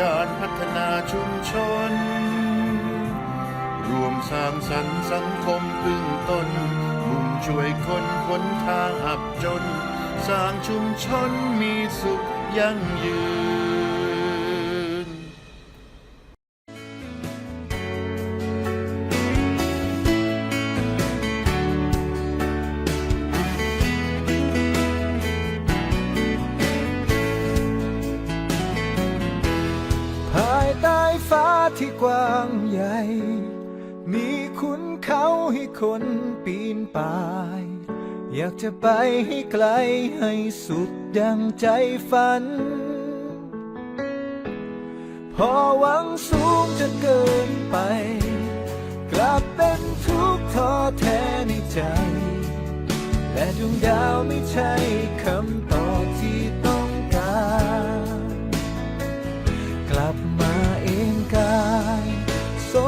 การพัฒนาชุมชน รวมสร้างสรรค์สังคมพึ่งตนมุ่งช่วยคนพ้นทางอับจน สร้างชุมชนมีสุขยั่งยืน ที่กว้างใหญ่ มีขุนเขาให้คนปีนป่าย อยากจะไปให้ไกลให้สุดดังใจฝัน พอหวังสูงจนเกินไป กลับเป็นทุกข์ท้อแท้ในใจ และดวงดาวไม่ใช่คำ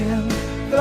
ง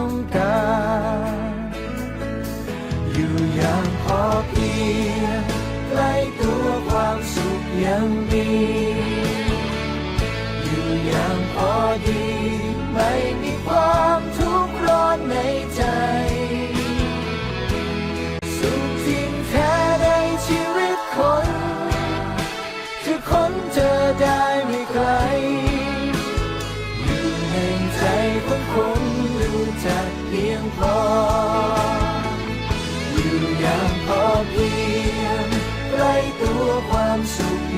ง อยู่อย่างพอดี ไม่มีความทุกข์ร้อนในใจ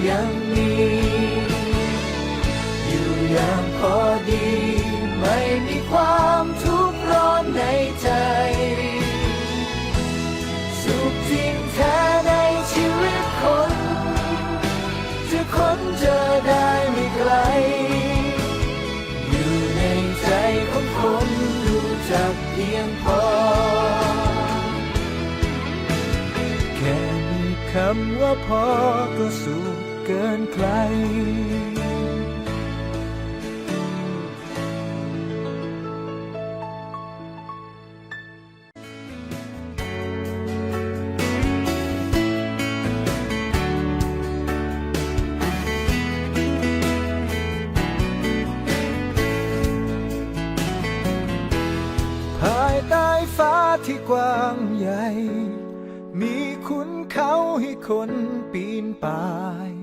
ยังมีอยู่อย่างพอดี ไม่มีความทุกข์ร้อนในใจ สุขจริงแท้ในชีวิตคน จะค้นเจอได้ไม่ไกล อยู่ในใจของคนรู้จักเพียงพอ แค่มีคำว่าพอก็สุข เกินใคร ภายใต้ฟ้าที่กว้างใหญ่ มีขุนเขาให้คนปีนป่าย